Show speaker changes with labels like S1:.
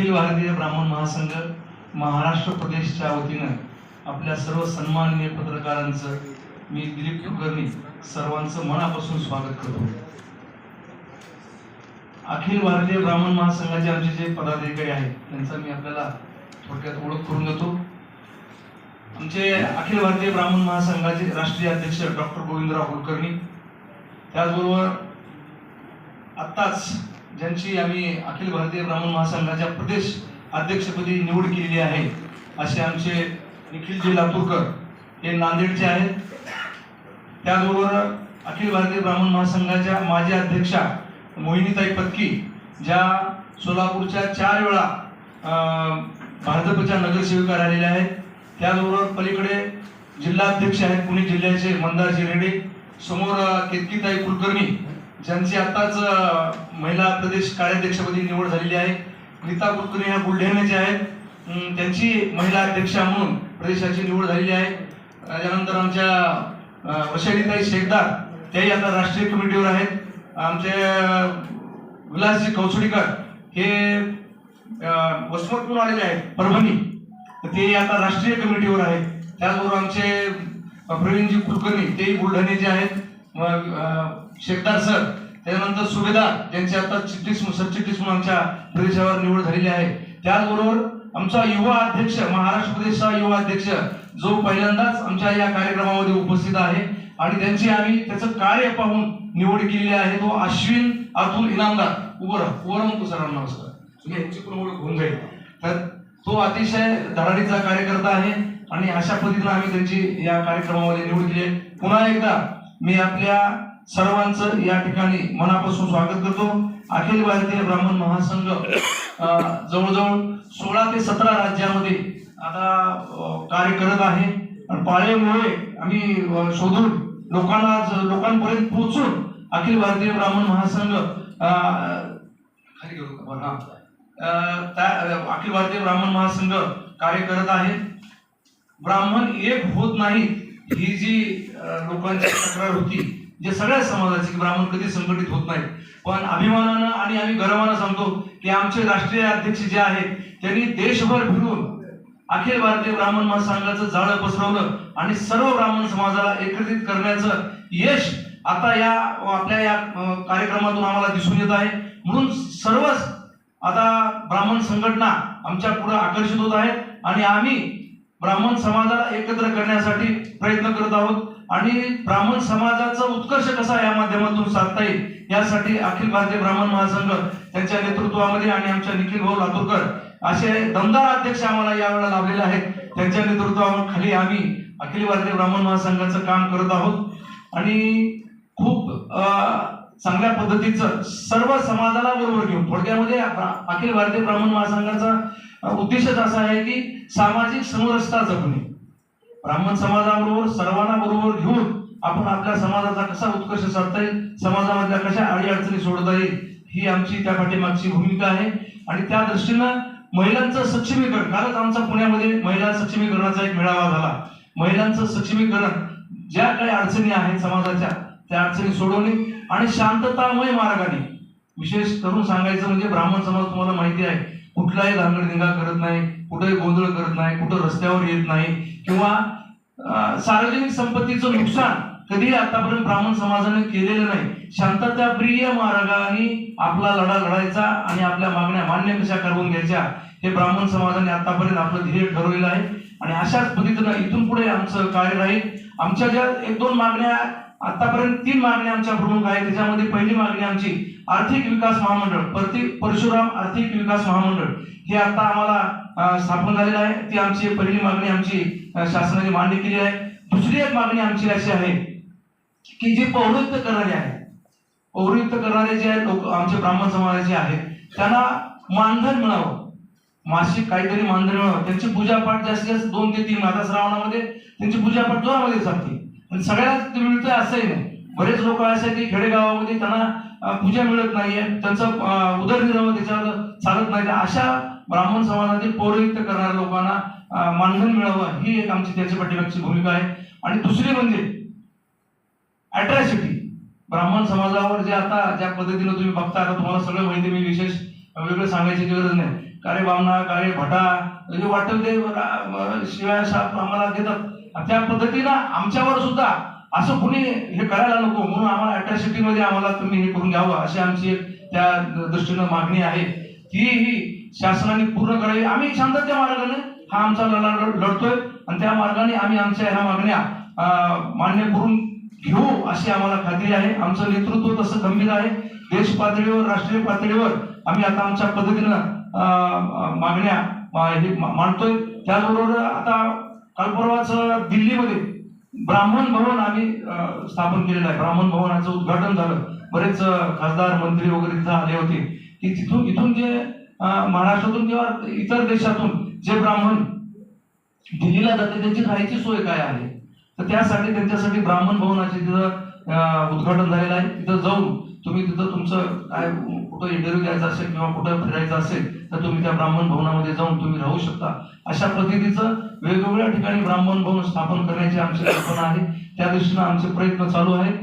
S1: अखिल भारतीय ब्राह्मण महासंघ महाराष्ट्र प्रदेशच्या वतीनं आपल्या सर्व सन्माननीय पत्रकारांचं मी दिलीप कुलकर्णी सर्वांचं मनापासून स्वागत करतो. अखिल भारतीय ब्राह्मण महासंघाचे आमचे जे पदाधिकारी आहेत त्यांचा मी आपल्याला थोडक्यात ओळख करून देतो. आमचे अखिल भारतीय ब्राह्मण महासंघाचे राष्ट्रीय अध्यक्ष डॉक्टर गोविंदराव कुलकर्णी. त्याचबरोबर आत्ताच ज्यांची आम्ही अखिल भारतीय ब्राह्मण महासंघाच्या प्रदेश अध्यक्षपदी निवड केलेली आहे असे आमचे निखिलजी लातूरकर हे नांदेडचे आहेत. त्याचबरोबर अखिल भारतीय ब्राह्मण महासंघाच्या माजी अध्यक्षा मोहिनीताई पत्की ज्या सोलापूरच्या चार वेळा भाजपच्या नगरसेविका राहिलेल्या आहेत. त्याचबरोबर पलीकडे जिल्हाध्यक्ष आहेत पुणे जिल्ह्याचे मंदारजी रेड्डी समोर केतकीताई कुलकर्णी ज्यांची आताच महिला प्रदेश कार्याध्यक्षपदी निवड झालेली आहे नीता कुलकर्णी ह्या बुलढाण्याच्या आहेत. त्यांची महिला अध्यक्षा म्हणून प्रदेशाची निवड झालेली आहे. त्यानंतर आमच्या वशालीताई शेखदार त्याही आता राष्ट्रीय कमिटीवर आहेत. आमचे विलासजी कौसडीकर हे अं, आलेले आहेत परभणी. तर ते आता राष्ट्रीय कमिटीवर आहेत. त्याचबरोबर आमचे प्रवीणजी कुलकर्णी तेही बुलढाण्याचे आहेत. मग सर त्यानंतर सुभेदार ज्यांचे आता चिटणीस सरचिटणीस म्हणून आमच्या प्रदेशावर निवड झालेली आहे. त्याचबरोबर आमचा युवा अध्यक्ष महाराष्ट्र प्रदेशचा युवा अध्यक्ष जो पहिल्यांदाच आमच्या या कार्यक्रमामध्ये उपस्थित आहे. आणि त्यांची आम्ही त्याचं कार्य पाहून निवड केलेली आहे. तो अश्विन अतुल इनामदार. उभं राहा. उभं राहून सरांना नमस्कार म्हणजे यांची पण ओळख होऊन जाईल. तर तो अतिशय धडाडीचा कार्यकर्ता आहे. आणि अशा पद्धतीनं आम्ही त्यांची या कार्यक्रमामध्ये निवड केली आहे. पुन्हा एकदा मी आपल्या सर्वांचं या ठिकाणी मनापासून स्वागत करतो. अखिल भारतीय ब्राह्मण महासंघ जवळजवळ सोळा ते सतरा राज्यामध्ये आता कार्य करत आहे. आणि पाळेमुळे आम्ही शोधून लोकांना ज- लोकांपर्यंत पोहोचून अखिल भारतीय ब्राह्मण महासंघ त्या अखिल भारतीय ब्राह्मण महासंघ कार्य करत आहे. ब्राह्मण एक होत नाही ही जी लोकांची तक्रार होती जे सगळ्या समाजाची की ब्राह्मण कधी संघटित होत नाही पण अभिमानानं आणि आम्ही गर्वानं सांगतो की आमचे राष्ट्रीय अध्यक्ष जे आहेत त्यांनी देशभर फिरून अखिल भारतीय ब्राह्मण महासंघाचं जाळं पसरवलं आणि सर्व ब्राह्मण समाजाला एकत्रित करण्याचं यश आता या आपल्या या कार्यक्रमातून आम्हाला दिसून येत आहे. म्हणून सर्वच आता ब्राह्मण संघटना आमच्या पुढे आकर्षित होत आहेत आणि आम्ही ब्राह्मण समाजाला एकत्र करण्यासाठी प्रयत्न करत आहोत. आणि ब्राह्मण समाजाचा उत्कर्ष कसा या माध्यमातून साधता येईल? यासाठी अखिल भारतीय ब्राह्मण महासंघ त्यांच्या नेतृत्वामध्ये आणि आमच्या निखिल भाऊ लातूरकर असे दमदार अध्यक्ष आम्हाला यावेळेला लाभलेले आहेत. त्यांच्या नेतृत्वाखाली आम्ही अखिल भारतीय ब्राह्मण महासंघाचं काम करत आहोत. आणि खूप चांगल्या पद्धतीचं सर्व समाजाला बरोबर घेऊन थोडक्यामध्ये अखिल भारतीय ब्राह्मण महासंघाचा उद्देशच असा आहे की सामाजिक समरसता जपणे. ब्राह्मण समाजाबरोबर सर्वांना बरोबर घेऊन आपण आपल्या समाजाचा कसा उत्कर्ष साधता येईल समाजामधल्या कशा अडीअडचणी सोडता येईल ही आमची त्या पाठीमागची भूमिका आहे. आणि त्या दृष्टीनं महिलांचं सक्षमीकरण कालच आमचा पुण्यामध्ये महिला सक्षमीकरणाचा एक मेळावा झाला. महिलांचं सक्षमीकरण ज्या काही अडचणी आहेत समाजाच्या त्या अडचणी सोडवली आणि शांततामय मार्गाने विशेष करून सांगायचं म्हणजे ब्राह्मण समाज तुम्हाला माहिती आहे कुठलाही धांगडधिंगा करत नाही कुठेही गोंधळ करत नाही कुठं रस्त्यावर येत नाही किंवा सार्वजनिक संपत्तीचं नुकसान कधी आतापर्यंत ब्राह्मण समाजाने केलेलं नाही. शांतता प्रिय मार्गाने आपला लढा लढायचा आणि आपल्या मागण्या मान्य कशा करून घ्यायच्या हे ब्राह्मण समाजाने आतापर्यंत आपलं ध्येय ठरवलेलं आहे. आणि अशाच पद्धतीनं इथून पुढे आमचं कार्य राहील. आमच्या ज्या एक दोन मागण्या आतापर्यंत तीन मागण्या आमच्या प्रमुख आहेत त्याच्यामध्ये पहिली मागणी आमची आर्थिक विकास महामंडळ प्रति परशुराम आर्थिक विकास महामंडळ. हे आता आम्हाला स्थापन झालेलं आहे. ती आमची पहिली मागणी आमची शासनाने मान्य केली आहे. दुसरी एक मागणी आमची अशी आहे की जे पौरोहित्य करणारे आहे पौरोहित्य करणारे जे आहेत लोक आमचे ब्राह्मण समाजाचे आहेत त्यांना मानधन मिळावं. मासिक काहीतरी मानधन मिळावं. त्यांची पूजापाठ जास्तीत जास्त दोन ते तीन आता श्रावणामध्ये त्यांची पूजापाठ जोरामध्ये चालते पण सगळ्याला ते मिळतंय असंही नाही बरेच लोक असे की खेडेगावामध्ये त्यांना पूजा मिळत नाहीये त्यांचं उदरनिर्वाह त्याच्यावर चालत नाही. अशा ब्राह्मण समाजातील पौरोहित्य करणाऱ्या लोकांना मानधन मिळावं ही एक आमची त्याच्या पाठीमागची भूमिका आहे. आणि दुसरी म्हणजे अट्रॅसिटी ब्राह्मण समाजावर जे आता ज्या पद्धतीनं तुम्ही बघता आता तुम्हाला सगळं माहिती मी विशेष वेगळं सांगायची गरज नाही. काळे बामणा काळे भटा म्हणजे जे वाटेल ते रा- शिवाय शाप आम्हाला देतात. त्या पद्धतीनं आमच्यावर सुद्धा असं कुणी हे करायला नको म्हणून आम्हाला अट्रॅसिटी मध्ये आम्हाला तुम्ही हे करून घ्यावं अशी आमची त्या दृष्टीनं मागणी आहे. ती ही शासनाने पूर्ण करावी. आम्ही शांततेच्या मार्गाने हा आमचा लढा लढतोय आणि त्या मार्गाने आम्ही आमच्या ह्या मागण्या मान्य करून घेऊ अशी आम्हाला खात्री आहे. आमचं नेतृत्व तसं गंभीर आहे. देश पातळीवर राष्ट्रीय पातळीवर आम्ही आता आमच्या पद्धतीनं मागण्या मांडतोय. त्याचबरोबर आता कालपरवाच दिल्लीमध्ये ब्राह्मण भवन आम्ही स्थापन केलेलं आहे. ब्राह्मण भवनाचं उद्घाटन झालं. बरेच खासदार मंत्री वगैरे तिथं आले होते. की तिथून इथून जे महाराष्ट्रातून किंवा इतर देशातून जे ब्राह्मण दिल्लीला जाते त्यांची राहायची सोय काय आहे? तर त्यासाठी त्यांच्यासाठी ब्राह्मण भवनाचे तिथं उद्घाटन झालेलं आहे. तिथं जाऊन तुम्ही तिथं तुमचं काय कुठं इंटरव्ह्यू द्यायचा असेल किंवा कुठं फिरायचं असेल तर तुम्ही त्या ब्राह्मण भवनामध्ये जाऊन तुम्ही राहू शकता. अशा पद्धतीचं वेगवेगळ्या ठिकाणी ब्राह्मण भवन स्थापन करण्याची आमची कल्पना आहे. त्या दृष्टीनं आमचे प्रयत्न चालू आहेत.